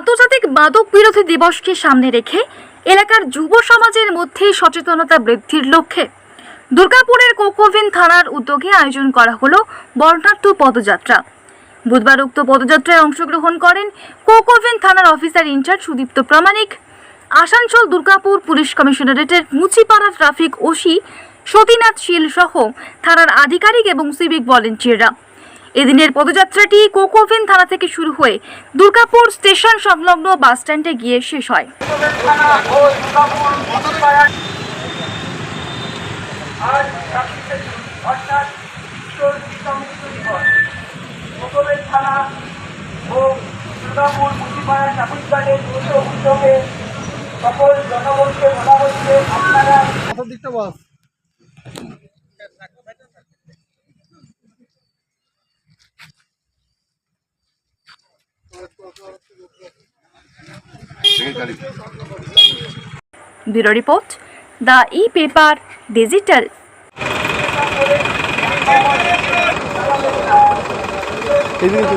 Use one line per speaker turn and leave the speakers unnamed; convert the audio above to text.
আন্তর্জাতিক মাদক বিরোধী দিবসকে সামনে রেখে এলাকার যুব সমাজের মধ্যে সচেতনতা বৃদ্ধির লক্ষ্যে দুর্গাপুরের কোকোভিন থানার উদ্যোগে আয়োজন করা হলো বর্ণাঢ্য পদযাত্রা। বুধবার উক্ত পদযাত্রায় অংশগ্রহণ করেন কোকোভিন থানার officer in charge Sudipta Pramanik, Asansol Durgapur police কমিশনারেটের Muchipara traffic OC Satinath শীল সহ থানার আধিকারিক এবং সিভিক ভলেন্টিয়াররা। এদিনের পদযাত্রাটি কোকোভিন থানা থেকে শুরু হয়ে দুর্গাপুর স্টেশন সংলগ্ন বাস স্ট্যান্ডে গিয়ে শেষ হয়।
সকল জনগণকে বলা হচ্ছে আপনারা
দিকটা বাস
bureau report the e paper digital
এদিকে।